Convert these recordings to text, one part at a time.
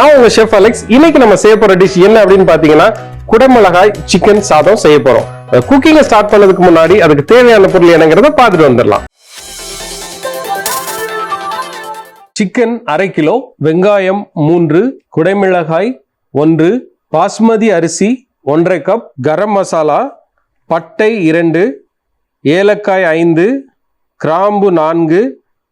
நான் உங்க chef Alex இன்னைக்கு நம்ம செய்ய போற டிஷ் என்ன அப்படின்னு பாத்தீங்கன்னா குடமிளகாய் சிக்கன் சாதம் செய்ய போறோம். குக்கிங்கை ஸ்டார்ட் பண்ணதுக்கு முன்னாடி அதுக்கு தேவையான பொருள் என்னங்கிறத பார்த்துட்டு வந்துடலாம். சிக்கன் அரை கிலோ வெங்காயம் மூன்று குடைமிளகாய் ஒன்று பாஸ்மதி அரிசி ஒன்றரை கப் கரம் மசாலா பட்டை இரண்டு ஏலக்காய் ஐந்து கிராம்பு நான்கு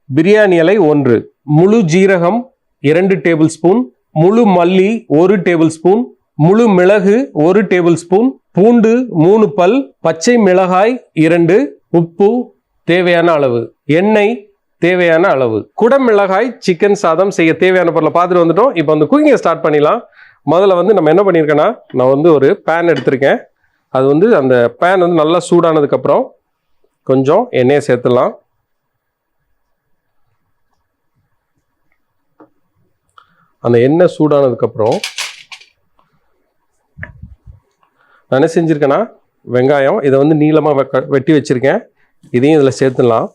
பிரியாணி இலை ஒன்று முழு ஜீரகம் இரண்டு டேபிள் ஸ்பூன் முழு மல்லி ஒரு டேபிள் ஸ்பூன் முழு மிளகு ஒரு டேபிள் ஸ்பூன் பூண்டு மூணு பல் பச்சை மிளகாய் இரண்டு உப்பு தேவையான அளவு எண்ணெய் தேவையான அளவு. குடமிளகாய் சிக்கன் சாதம் செய்ய தேவையான பொருளை பார்த்துட்டு வந்துட்டோம். இப்போ வந்து குக்கிங்கை ஸ்டார்ட் பண்ணிடலாம். முதல்ல வந்து நம்ம என்ன பண்ணியிருக்கேன்னா நான் வந்து ஒரு பேன் எடுத்திருக்கேன். அது வந்து அந்த பேன் வந்து நல்லா சூடானதுக்கப்புறம் கொஞ்சம் எண்ணெயை சேர்த்துடலாம். அந்த எண்ணெய் சூடானதுக்கப்புறம் நான் என்ன செஞ்சுருக்கேன்னா வெங்காயம் இதை வந்து நீளமாக வெட்டி வச்சுருக்கேன். இதையும் இதில் சேர்த்துடலாம்.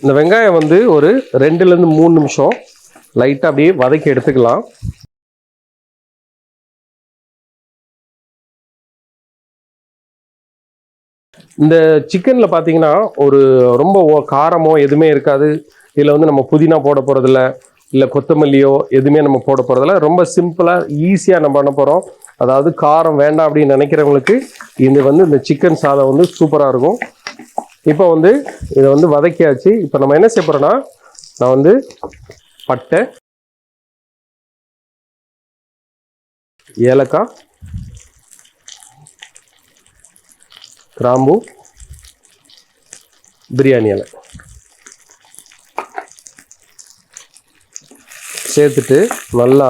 இந்த வெங்காயம் வந்து ஒரு ரெண்டுலேருந்து மூணு நிமிஷம் லைட்டாக அப்படியே வதக்கி எடுத்துக்கலாம். இந்த சிக்கனில் பார்த்தீங்கன்னா ஒரு ரொம்ப ஓ- காரமோ எதுவுமே இருக்காது. இதில் வந்து நம்ம புதினா போட போகிறதில்ல இல்லை கொத்தமல்லியோ எதுவுமே நம்ம போட போகிறதில்ல ரொம்ப சிம்பிளாக ஈஸியாக நம்ம பண்ண போகிறோம் அதாவது காரம் வேண்டாம் அப்படின்னு நினைக்கிறவங்களுக்கு இது வந்து இந்த சிக்கன் சாதம் வந்து சூப்பராக இருக்கும். இப்போ வந்து இதை வந்து வதக்கியாச்சு. இப்போ நம்ம என்ன செய்ய போகிறோன்னா நான் வந்து பட்டை ஏலக்காய் கிராம்பு பிரியாணி இலை. சேர்த்துட்டு நல்லா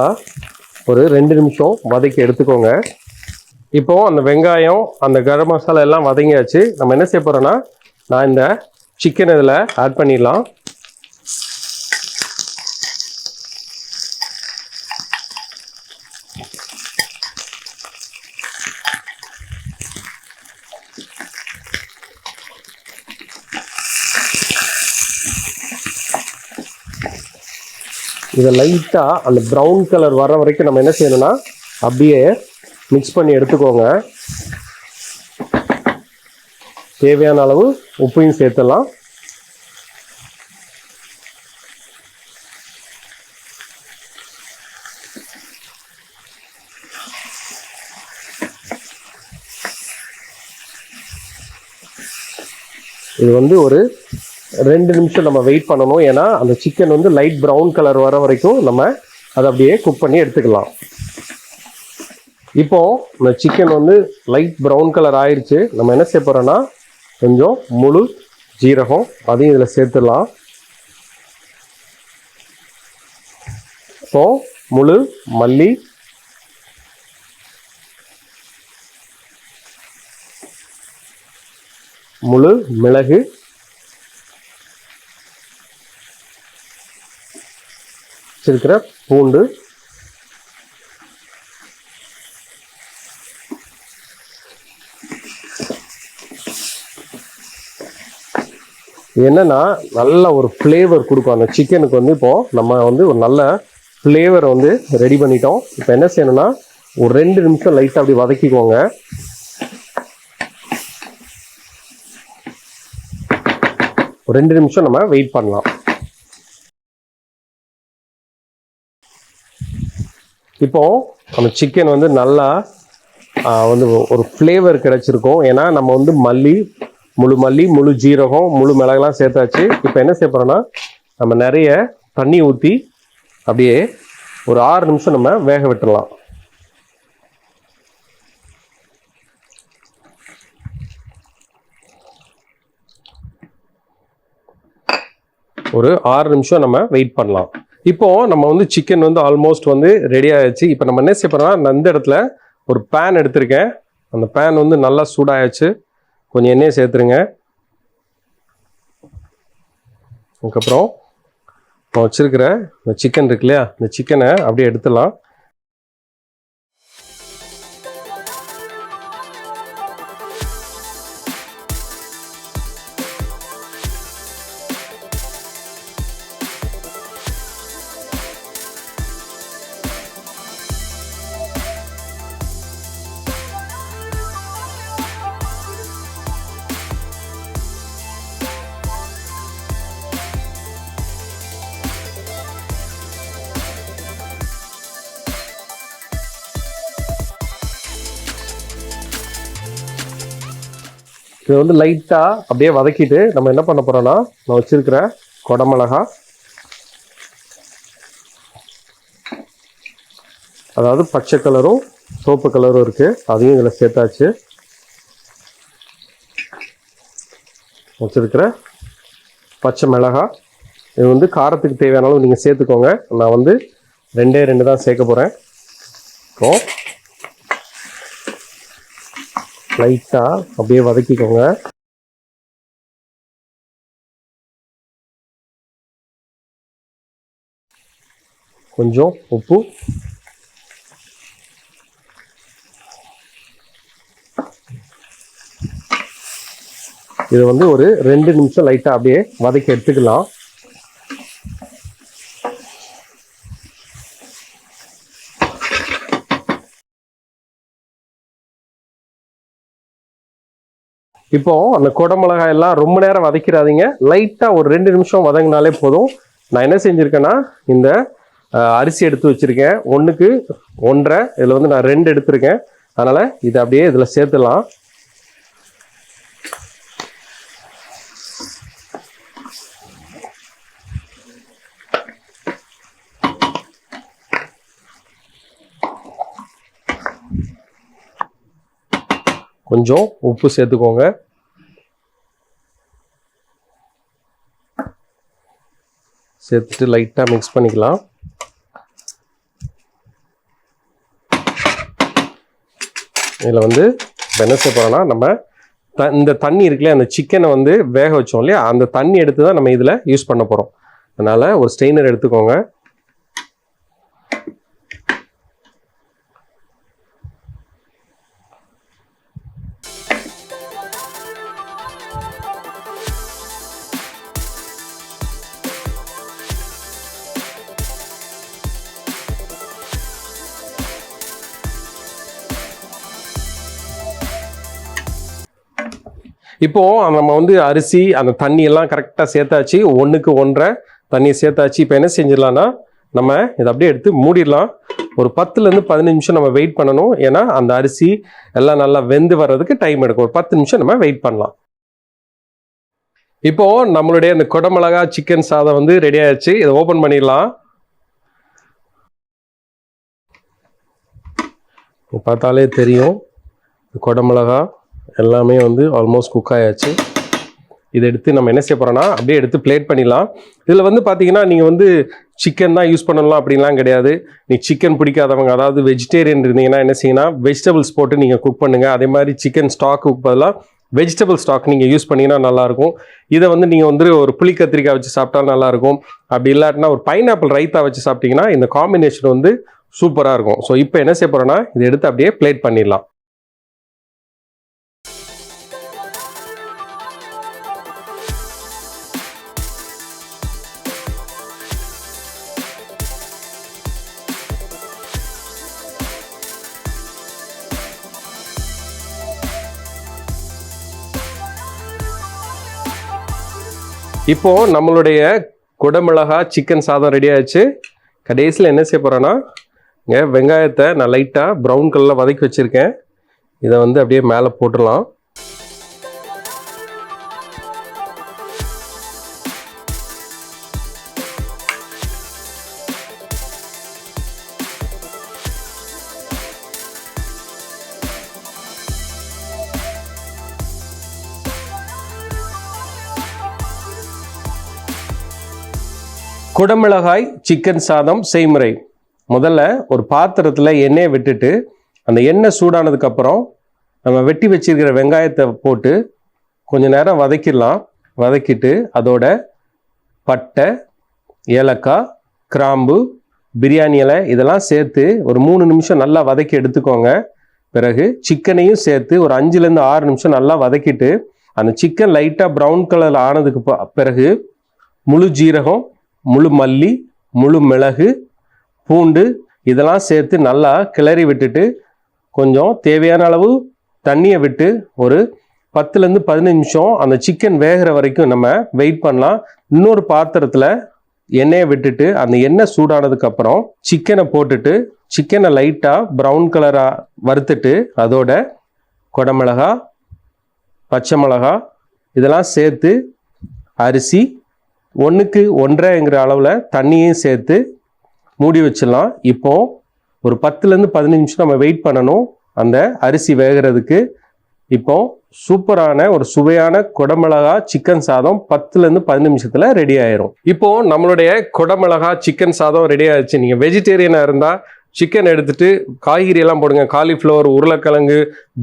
ஒரு ரெண்டு நிமிஷம் வதக்கி எடுத்துக்கோங்க. இப்போ அந்த வெங்காயம் அந்த கரம் மசாலா எல்லாம் வதங்கியாச்சு. நம்ம என்ன செய்ய போகிறோன்னா நான் இந்த சிக்கன் இதில் ஆட் பண்ணிடலாம். இதை லைட்டாக அந்த ப்ரௌன் கலர் வர வரைக்கும் நம்ம என்ன செய்யணும்னா அப்படியே மிக்ஸ் பண்ணி எடுத்துக்கோங்க. தேவையான அளவு உப்பையும் சேர்த்துடலாம். இது வந்து ஒரு ரெண்டு நிமிஷம் நம்ம வெயிட் பண்ணணும். ஏன்னா அந்த சிக்கன் வந்து லைட் ப்ரௌன் கலர் வர வரைக்கும் நம்ம அதை அப்படியே குக் பண்ணி எடுத்துக்கலாம். இப்போ இந்த சிக்கன் வந்து லைட் ப்ரௌன் கலர் ஆயிடுச்சு நம்ம என்ன செய்ய போகிறோன்னா கொஞ்சம் முழு ஜீரகம் அதையும் இதில் சேர்த்துடலாம். இப்போ முழு மல்லி. முழு மிளகு. வச்சிருக்கிற பூண்டு. என்னென்னா என்னன்னா நல்ல ஒரு ஃப்ளேவர் கொடுக்கும். அந்த சிக்கனுக்கு வந்து இப்போ நம்ம வந்து ஒரு நல்ல ஃப்ளேவரை வந்து ரெடி பண்ணிட்டோம். இப்போ என்ன செய்யணும்னா ஒரு ரெண்டு நிமிஷம் லைட்டாக அப்படி வதக்கிக்கோங்க. ஒரு ரெண்டு நிமிஷம் நம்ம வெயிட் பண்ணலாம். இப்போ நம்ம சிக்கன் வந்து நல்லா வந்து ஒரு ஃப்ளேவர் கிடைச்சிருக்கும். ஏன்னா நம்ம வந்து மல்லி முழு மல்லி முழு ஜீரகம் முழு மிளகெல்லாம் சேர்த்தாச்சு. இப்போ என்ன செய்ய நம்ம நிறைய தண்ணி ஊற்றி அப்படியே ஒரு ஆறு நிமிஷம் நம்ம வேக விட்டுடலாம் ஒரு ஆறு நிமிஷம் நம்ம வெயிட் பண்ணலாம். இப்போ நம்ம வந்து சிக்கன் வந்து ஆல்மோஸ்ட் வந்து ரெடி ஆயிடுச்சு இப்போ நம்ம என்ன செய்ய நான் இந்த இடத்துல ஒரு பேன் எடுத்திருக்கேன். அந்த பேன் வந்து நல்லா சூடாயிடுச்சு கொஞ்சம் எண்ணெயை சேர்த்துருங்க. அதுக்கப்புறம் நான் வச்சுருக்கிற இந்த சிக்கன் இருக்கு இல்லையா? இந்த சிக்கனை அப்படியே எடுத்துடலாம். இதை வந்து லைட்டாக அப்படியே வதக்கிட்டு நம்ம என்ன பண்ண போகிறோன்னா நான் வச்சிருக்கிற குடமிளகா. அதாவது பச்சை கலரும் சோப்பு கலரும் இருக்குது அதையும் இதில் சேர்த்தாச்சு. வச்சுருக்கிற பச்சை மிளகாய் இது வந்து காரத்துக்கு தேவையான அளவு நீங்கள் சேர்த்துக்கோங்க. நான் வந்து ரெண்டே ரெண்டு தான் சேர்க்க போகிறேன் இப்போ லைட்டாக அப்படியே வதக்கிக்கோங்க. கொஞ்சம் உப்பு. இது வந்து ஒரு ரெண்டு நிமிஷம் லைட்டாக அப்படியே வதக்கி எடுத்துக்கலாம். இப்போ அந்த குடமிளகாய் எல்லாம் ரொம்ப நேரம் வதக்கிறாதீங்க. லைட்டாக ஒரு ரெண்டு நிமிஷம் வதங்கினாலே போதும். நான் என்ன செஞ்சுருக்கேன்னா இந்த அரிசி எடுத்து வச்சுருக்கேன். ஒன்றுக்கு ஒன்றரை இதில் வந்து நான் ரெண்டு எடுத்திருக்கேன். அதனால் இதை அப்படியே இதில் சேர்த்துலாம் கொஞ்சம் உப்பு சேர்த்துக்கோங்க. சேர்த்துட்டு லைட்டாக மிக்ஸ் பண்ணிக்கலாம். இதில் வந்து என்ன செய்ய நம்ம த இந்த தண்ணி இருக்குல்லையா அந்த சிக்கனை வந்து வேக வச்சோம் இல்லையா அந்த தண்ணி எடுத்து தான் நம்ம இதில் யூஸ் பண்ண போகிறோம் அதனால் ஒரு ஸ்டெயினர் எடுத்துக்கோங்க. இப்போ நம்ம வந்து அரிசி அந்த தண்ணி எல்லாம் கரெக்டாக சேர்த்தாச்சு. ஒன்றுக்கு ஒன்றரை தண்ணி சேர்த்தாச்சு. இப்போ என்ன செஞ்சிடலாம்னா நம்ம இதை அப்படியே எடுத்து மூடிடலாம். ஒரு பத்துலேருந்து பதினஞ்சு நிமிஷம் நம்ம வெயிட் பண்ணணும். ஏன்னா அந்த அரிசி எல்லாம் நல்லா வெந்து வர்றதுக்கு டைம் எடுக்கும். ஒரு பத்து நிமிஷம் நம்ம வெயிட் பண்ணலாம். இப்போ நம்மளுடைய அந்த குடமிளகா சிக்கன் சாதம் வந்து ரெடி ஆயிடுச்சு. இதை ஓப்பன் பண்ணிடலாம். பார்த்தாலே தெரியும். குடமிளகா. எல்லாமே வந்து ஆல்மோஸ்ட் குக் ஆயாச்சு. இதை எடுத்து நம்ம என்ன செய்ய போகிறோன்னா அப்படியே எடுத்து பிளேட் பண்ணிடலாம். இதில் வந்து பார்த்தீங்கன்னா நீங்கள் வந்து சிக்கன் தான் யூஸ் பண்ணலாம் அப்படின்லாம் கிடையாது. நீ சிக்கன் பிடிக்காதவங்க அதாவது வெஜிடேரியன் இருந்தீங்கன்னா என்ன செய்யணும் வெஜிடபிள்ஸ் போட்டு நீங்கள் குக் பண்ணுங்கள் அதே மாதிரி சிக்கன் ஸ்டாக்கு பதிலாக வெஜிடபிள் ஸ்டாக் நீங்கள் யூஸ் பண்ணிங்கன்னா நல்லாயிருக்கும். இதை வந்து நீங்கள் வந்து ஒரு புளி கத்திரிக்காய் வச்சு சாப்பிட்டா நல்லாயிருக்கும். அப்படி இல்லாட்டினா ஒரு பைனாப்பிள் ரைத்தா வச்சு சாப்பிட்டீங்கன்னா இந்த காம்பினேஷன் வந்து சூப்பராக இருக்கும். ஸோ இப்போ என்ன செய்ய போகிறோன்னா இதை எடுத்து அப்படியே பிளேட் பண்ணிடலாம். இப்போ நம்மளுடைய குடமிளகா சிக்கன் சாதம் ரெடி ஆயிடுச்சு. கடைசியில் என்ன செய்ய போகிறேன்னா இங்கே வெங்காயத்தை நான் லைட்டாக ப்ரௌன் கலரில் வதக்கி வச்சுருக்கேன். இதை வந்து அப்படியே மேலே போட்டுடலாம். குடமிளகாய் சிக்கன் சாதம் செய்முறை. முதல்ல ஒரு பாத்திரத்தில் எண்ணெயை விட்டுட்டு அந்த எண்ணெய் சூடானதுக்கப்புறம் நம்ம வெட்டி வச்சிருக்கிற வெங்காயத்தை போட்டு கொஞ்ச நேரம் வதக்கிடலாம். வதக்கிட்டு அதோட பட்டை ஏலக்காய் கிராம்பு பிரியாணி இலை இதெல்லாம் சேர்த்து ஒரு மூணு நிமிஷம் நல்லா வதக்கி எடுத்துக்கோங்க. பிறகு சிக்கனையும் சேர்த்து ஒரு அஞ்சுலேருந்து ஆறு நிமிஷம் நல்லா வதக்கிட்டு அந்த சிக்கன் லைட்டாக ப்ரௌன் கலரில் ஆனதுக்கு ப- பிறகு முழு ஜீரகம் முழு மல்லி முழு மிளகு பூண்டு இதெல்லாம் சேர்த்து நல்லா கிளறி விட்டுட்டு கொஞ்சம் தேவையான அளவு தண்ணியை விட்டு ஒரு பத்துலேருந்து பதினஞ்சு நிமிஷம் அந்த சிக்கன் வேகிற வரைக்கும் நம்ம வெயிட் பண்ணலாம். இன்னொரு பாத்திரத்தில் எண்ணெயை விட்டுட்டு அந்த எண்ணெய் சூடானதுக்கப்புறம் சிக்கனை போட்டுட்டு சிக்கனை லைட்டாக ப்ரௌன் கலராக வறுத்துட்டு அதோட குடமிளகா பச்சை மிளகா இதெல்லாம் சேர்த்து அரிசி ஒன்றுக்கு ஒன்றரைங்கிற அளவில் தண்ணியும் சேர்த்து மூடி வச்சிடலாம். இப்போது ஒரு பத்துலேருந்து பதினஞ்சு நிமிஷம் நம்ம வெயிட் பண்ணணும். அந்த அரிசி வேகிறதுக்கு. இப்போ சூப்பரான ஒரு சுவையான குடமிளகா சிக்கன் சாதம் பத்துலேருந்து பதினஞ்சு நிமிஷத்தில் ரெடி ஆயிரும். இப்போ நம்மளுடைய குடமிளகா சிக்கன் சாதம் ரெடி ஆயிடுச்சு. நீங்கள் வெஜிடேரியனாக இருந்தால் சிக்கன் எடுத்துட்டு காய்கறி எல்லாம் போடுங்க. காலிஃப்ளவர் உருளைக்கிழங்கு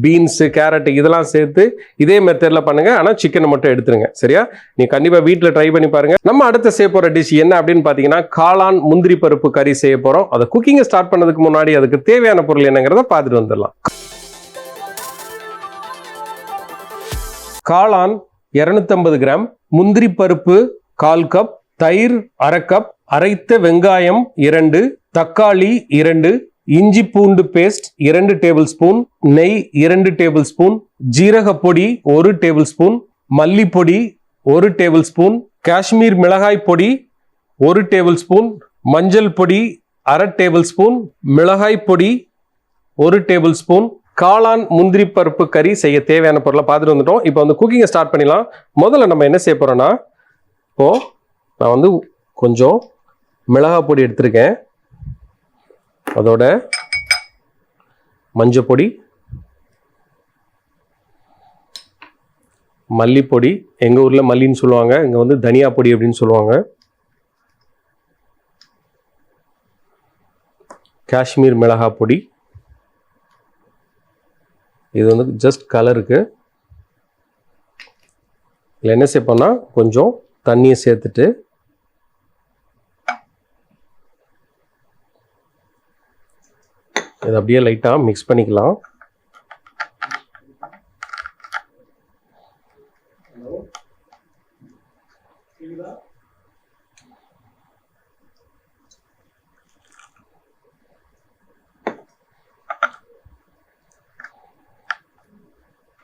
பீன்ஸு கேரட் இதெல்லாம் சேர்த்து இதே மெத்தடில் பண்ணுங்க. ஆனால் சிக்கனை மட்டும் எடுத்துருங்க. சரியா? நீ கண்டிப்பாக வீட்டில் ட்ரை பண்ணி பாருங்க. நம்ம அடுத்த செய்ய போகிற டிஷ் என்ன அப்படின்னு பார்த்தீங்கன்னா காளான் முந்திரி பருப்பு கறி செய்ய போகிறோம் அதை குக்கிங்கை ஸ்டார்ட் பண்ணதுக்கு முன்னாடி அதுக்கு தேவையான பொருள் என்னங்கிறத பார்த்துட்டு வந்துடலாம். காளான் 250 கிராம் முந்திரி பருப்பு கால் கப் தயிர் அரை கப் அரைத்த வெங்காயம் இரண்டு தக்காளி இரண்டு இஞ்சி பூண்டு பேஸ்ட் இரண்டு டேபிள் ஸ்பூன் நெய் இரண்டு டேபிள் ஸ்பூன் ஜீரக பொடி ஒரு டேபிள் ஸ்பூன் மல்லிப்பொடி ஒரு டேபிள் ஸ்பூன் காஷ்மீர் மிளகாய் பொடி ஒரு டேபிள் ஸ்பூன் மஞ்சள் பொடி அரை டேபிள் ஸ்பூன் மிளகாய் பொடி ஒரு டேபிள் ஸ்பூன் காளான் முந்திரி பருப்பு கறி செய்ய தேவையான பொருளை பார்த்துட்டு வந்துட்டோம். இப்போ வந்து குக்கிங்கை ஸ்டார்ட் பண்ணிடலாம். முதல்ல நம்ம என்ன செய்ய போகிறோன்னா இப்போது நான் வந்து கொஞ்சம் மிளகாய் பொடி எடுத்திருக்கேன். அதோட மஞ்சப்பொடி மல்லிப்பொடி. எங்கள் ஊரில் மல்லின்னு சொல்லுவாங்க இங்கே வந்து தனியா பொடி அப்படின்னு சொல்லுவாங்க. காஷ்மீர் மிளகாய் பொடி இது வந்து ஜஸ்ட் கலருக்கு இதில் என்ன சேர்ப்போம்னா கொஞ்சம் தண்ணியை சேர்த்துட்டு இதை அப்படியே லைட்டாக மிக்ஸ் பண்ணிக்கலாம்.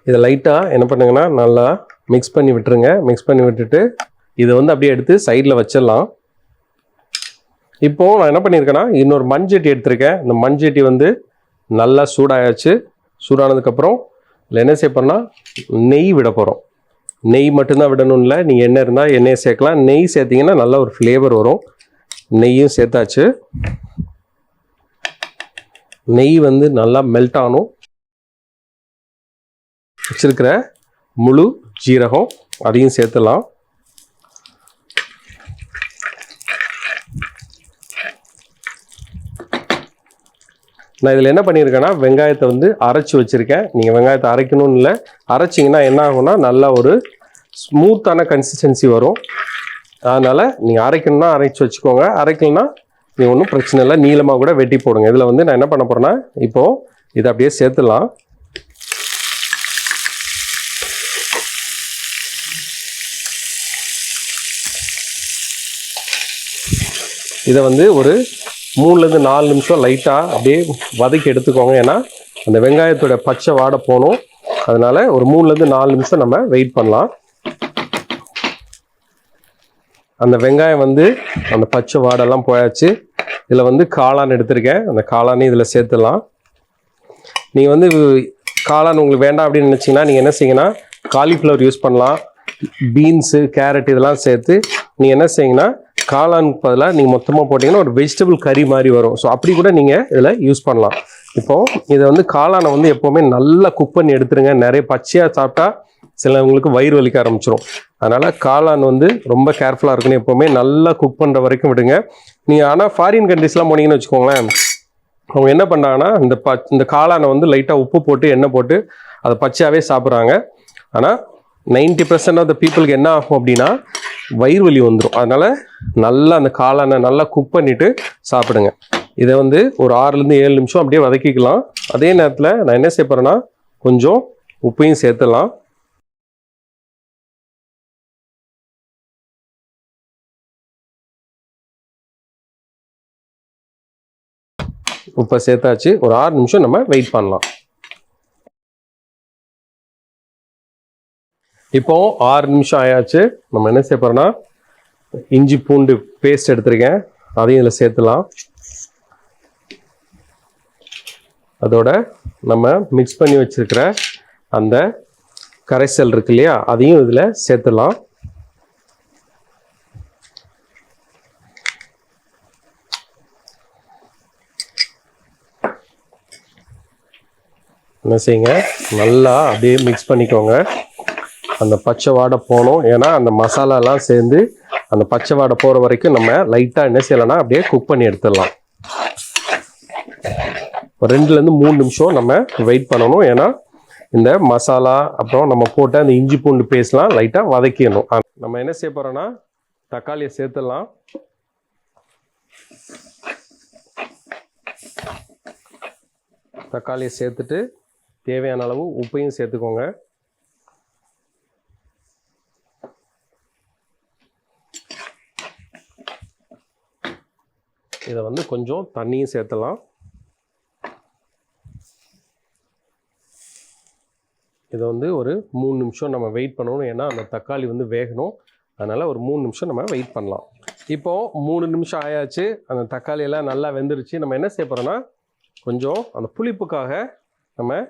இதை லைட்டாக என்ன பண்ணுங்கன்னா நல்லா மிக்ஸ் பண்ணி விட்டுருங்க. மிக்ஸ் பண்ணி விட்டுட்டு இதை வந்து அப்படியே எடுத்து சைடில் வச்சிடலாம். இப்போது நான் என்ன பண்ணியிருக்கேன்னா இன்னொரு மண்சட்டி எடுத்திருக்கேன். இந்த மண்சட்டி வந்து நல்லா சூடாயாச்சு. சூடானதுக்கப்புறம் இதில் என்ன செய்யப்போம்னா நெய் விட போகிறோம் நெய் மட்டும்தான் விடணும் இல்லை. நீங்கள் எண்ணெய் இருந்தால் எண்ணெயை சேர்க்கலாம். நெய் சேர்த்திங்கன்னா நல்ல ஒரு ஃப்ளேவர் வரும். நெய்யும் சேர்த்தாச்சு. நெய் வந்து நல்லா மெல்ட் ஆகணும். வச்சிருக்கிற முழு ஜீரகம் அதையும் சேர்த்துலாம் நான் இதில் என்ன பண்ணியிருக்கேன்னா வெங்காயத்தை வந்து அரைச்சி வச்சுருக்கேன். நீங்கள் வெங்காயத்தை அரைக்கணும்னு இல்லை. அரைச்சிங்கன்னா என்ன ஆகும்னா நல்லா ஒரு ஸ்மூத்தான கன்சிஸ்டன்சி வரும். அதனால் நீங்கள் அரைக்கணும்னா அரைச்சி வச்சுக்கோங்க. அரைக்கலனா நீங்கள் ஒன்றும் பிரச்சனை இல்லை. நீளமாக கூட வெட்டி போடுங்க. இதில் வந்து நான் என்ன பண்ண போகிறேன்னா இப்போது இதை அப்படியே சேர்த்துடலாம். இதை வந்து ஒரு மூணுலேருந்து நாலு நிமிஷம் லைட்டாக அப்படியே வதக்கி எடுத்துக்கோங்க. ஏன்னா அந்த வெங்காயத்தோட பச்சை வாடை போகணும். அதனால் ஒரு மூணுலேருந்து நாலு நிமிஷம் நம்ம வெயிட் பண்ணலாம். அந்த வெங்காயம் வந்து அந்த பச்சை வாடெல்லாம் போயாச்சு. இதில் வந்து காளான் எடுத்திருக்கேன். அந்த காளானையும் இதில் சேர்த்துடலாம். நீங்கள் வந்து காளான் உங்களுக்கு வேண்டாம் அப்படின்னு நினச்சிங்கன்னா நீங்கள் என்ன செய்யுங்கன்னா காலிஃப்ளவர் யூஸ் பண்ணலாம். பீன்ஸு கேரட் இதெல்லாம் சேர்த்து நீங்கள் என்ன செய்யுங்கன்னா காளான் பதிலாக நீங்கள் மொத்தமாக போட்டிங்கன்னா ஒரு வெஜிடபிள் கறி மாதிரி வரும். ஸோ அப்படி கூட நீங்கள் இதில் யூஸ் பண்ணலாம். இப்போது இதை வந்து காளானை வந்து எப்போவுமே நல்லா குக் பண்ணி எடுத்துருங்க. நிறைய பச்சையாக சாப்பிட்டா சிலவங்களுக்கு வயிறு வலிக்க ஆரம்பிச்சிடும் அதனால் காளான் வந்து ரொம்ப கேர்ஃபுல்லாக இருக்கணும் எப்போவுமே நல்லா குக் பண்ணுற வரைக்கும் விடுங்க. நீங்கள் ஆனால் ஃபாரின் கண்ட்ரிஸ்லாம் போனீங்கன்னு வச்சுக்கோங்களேன். அவங்க என்ன பண்ணுறாங்கன்னா இந்த ப இந்த காளானை வந்து லைட்டாக உப்பு போட்டு எண்ணெய் போட்டு அதை பச்சையாகவே சாப்பிட்றாங்க. ஆனால் நைன்டி பர்சன்ட் ஆஃப் த பீப்புளுக்கு என்ன ஆகும் அப்படின்னா வயிறு வலி வந்துடும் அதனால் நல்லா அந்த காளானை நல்லா குக் பண்ணிவிட்டு சாப்பிடுங்க. இதை வந்து ஒரு ஆறுலேருந்து ஏழு நிமிஷம் அப்படியே வதக்கிக்கலாம். அதே நேரத்தில் நான் என்ன செய்ய போகிறேன்னா கொஞ்சம் உப்பையும் சேர்த்துடலாம். உப்பை சேர்த்தாச்சு. ஒரு ஆறு நிமிஷம் நம்ம வெயிட் பண்ணலாம். இப்போ ஆறு நிமிஷம் ஆயாச்சு. நம்ம என்ன செய்ய போறோம்னா இஞ்சி பூண்டு பேஸ்ட் எடுத்திருக்கேன். அதையும் இதில் சேர்த்துலாம். அதோட நம்ம மிக்ஸ் பண்ணி வச்சிருக்கிற அந்த கரைசல் இருக்கு இல்லையா அதையும் இதில் சேர்த்துடலாம் என்ன செய்யுங்க? நல்லா அப்படியே மிக்ஸ் பண்ணிக்கோங்க. அந்த பச்சை வாடை போகணும். ஏன்னா அந்த மசாலாலாம் சேர்ந்து அந்த பச்சை வாடை போகிற வரைக்கும் நம்ம லைட்டாக என்ன செய்யலாம்னா அப்படியே குக் பண்ணி எடுத்துடலாம். ஒரு ரெண்டுலேருந்து மூணு நிமிஷம் நம்ம வெயிட் பண்ணணும். ஏன்னா இந்த மசாலா அப்புறம் நம்ம போட்ட அந்த இஞ்சி பூண்டு பேஸ்ட்லாம் லைட்டாக வதக்கிடணும். நம்ம என்ன செய்ய போகிறோன்னா தக்காளியை சேர்த்துடலாம். தக்காளியை சேர்த்துட்டு தேவையான அளவு உப்பையும் சேர்த்துக்கோங்க. இதை வந்து கொஞ்சம் தண்ணியும் சேர்த்தலாம். இதை வந்து ஒரு மூணு நிமிஷம் நம்ம வெயிட் பண்ணணும். ஏன்னா அந்த தக்காளி வந்து வேகணும். அதனால் ஒரு மூணு நிமிஷம் நம்ம வெயிட் பண்ணலாம். இப்போது மூணு நிமிஷம் ஆயாச்சு. அந்த தக்காளி எல்லாம் நல்லா வெந்துருச்சு. நம்ம என்ன செய்ய போகிறோன்னா கொஞ்சம் அந்த புளிப்புக்காக நம்ம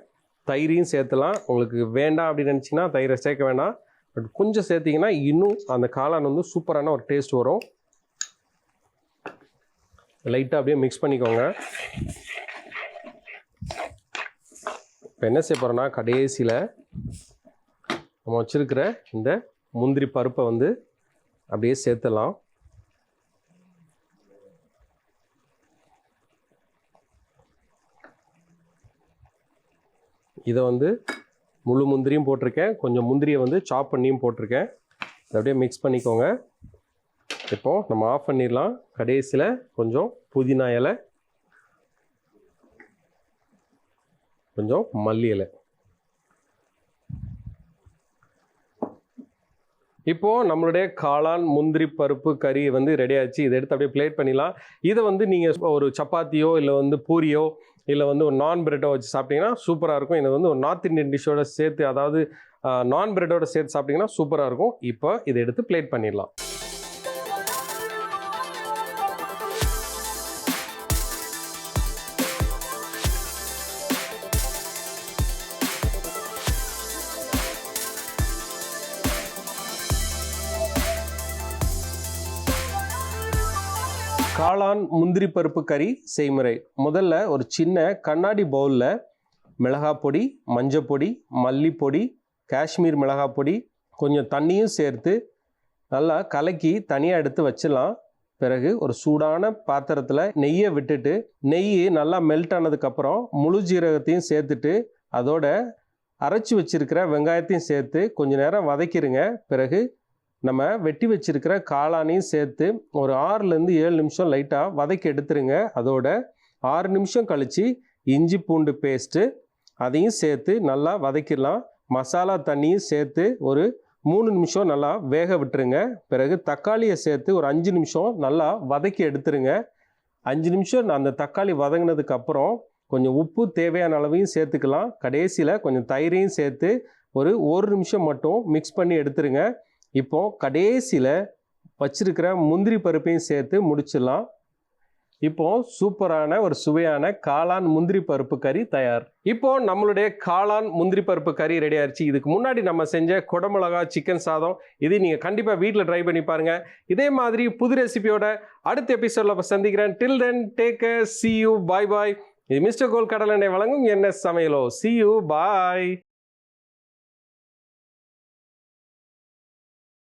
தயிரையும் சேர்த்துலாம். உங்களுக்கு வேண்டாம் அப்படின்னு நினச்சிங்கன்னா தயிரை சேர்க்க வேண்டாம் பட் கொஞ்சம் சேர்த்திங்கன்னா இன்னும் அந்த காளான் வந்து சூப்பரான ஒரு டேஸ்ட் வரும். லைட்டாக அப்படியே மிக்ஸ் பண்ணிக்கோங்க. இப்போ என்ன செய்ய போகிறோன்னா கடைசியில் நம்ம வச்சுருக்கிற இந்த முந்திரி பருப்பை வந்து அப்படியே சேர்த்துலாம் இதை வந்து முழு முந்திரியும் போட்டிருக்கேன். கொஞ்சம் முந்திரியை வந்து சாப் பண்ணியும் போட்டிருக்கேன். இதை அப்படியே மிக்ஸ் பண்ணிக்கோங்க. இப்போது நம்ம ஆஃப் பண்ணிடலாம். கடைசியில் கொஞ்சம் புதினா இலை கொஞ்சம் மல்லி இலை. இப்போது நம்மளுடைய காளான் முந்திரி பருப்பு கறி வந்து ரெடி ஆச்சு. இதை எடுத்து அப்படியே பிளேட் பண்ணிடலாம். இதை வந்து நீங்கள் ஒரு சப்பாத்தியோ இல்லை வந்து பூரியோ இல்லை வந்து ஒரு நான் பிரெட்டோ வச்சு சாப்பிட்டீங்கன்னா சூப்பராக இருக்கும். இதை வந்து ஒரு நார்த் இந்தியன் டிஷ்ஷோட சேர்த்து அதாவது நான் பிரெட்டோட சேர்த்து சாப்பிட்டீங்கன்னா சூப்பராக இருக்கும். இப்போ இதை எடுத்து பிளேட் பண்ணிடலாம். காளான் முந்திரி பருப்பு கறி செய்முறை. முதல்ல ஒரு சின்ன கண்ணாடி பவுலில் மிளகாய் பொடி மஞ்சள் பொடி மல்லிப்பொடி காஷ்மீர் மிளகாய் பொடி கொஞ்சம் தண்ணியும் சேர்த்து நல்லா கலக்கி தனியாக எடுத்து வச்சிடலாம். பிறகு ஒரு சூடான பாத்திரத்தில் நெய்யை விட்டுட்டு நெய் நல்லா மெல்ட் ஆனதுக்கப்புறம் முழு ஜீரகத்தையும் சேர்த்துட்டு அதோட அரைச்சி வச்சிருக்கிற வெங்காயத்தையும் சேர்த்து கொஞ்சம் நேரம் வதக்கிடுங்க பிறகு நம்ம வெட்டி வச்சிருக்கிற காளானையும் சேர்த்து ஒரு ஆறுலேருந்து ஏழு நிமிஷம் லைட்டாக வதக்கி எடுத்துருங்க. அதோட ஆறு நிமிஷம் கழித்து இஞ்சி பூண்டு பேஸ்ட்டு அதையும் சேர்த்து நல்லா வதக்கிடலாம். மசாலா தண்ணியும் சேர்த்து ஒரு மூணு நிமிஷம் நல்லா வேக விட்டுருங்க. பிறகு தக்காளியை சேர்த்து ஒரு அஞ்சு நிமிஷம் நல்லா வதக்கி எடுத்துருங்க. அஞ்சு நிமிஷம் அந்த தக்காளி வதங்கினதுக்கு அப்புறம் கொஞ்சம் உப்பு தேவையான அளவையும் சேர்த்துக்கலாம். கடைசியில் கொஞ்சம் தயிரையும் சேர்த்து ஒரு ஒரு நிமிஷம் மட்டும் மிக்ஸ் பண்ணி எடுத்துருங்க. இப்போது கடைசியில் வச்சிருக்கிற முந்திரி பருப்பையும் சேர்த்து முடிச்சிடலாம். இப்போ சூப்பரான ஒரு சுவையான காளான் முந்திரி பருப்பு கறி தயார். இப்போ நம்மளுடைய காளான் முந்திரி பருப்பு கறி ரெடி ஆயிடுச்சு இதுக்கு முன்னாடி நம்ம செஞ்ச குடமிளகா சிக்கன் சாதம் இது நீங்கள் கண்டிப்பாக வீட்டில் ட்ரை பண்ணி பாருங்க. இதே மாதிரி புது ரெசிபியோட அடுத்த எபிசோடில் சந்திக்கிறேன். Till then take see you bye bye இது மிஸ்டர் கோல் கடலெண்ணெய் வழங்கும் என்ன சமையலோ. C you bye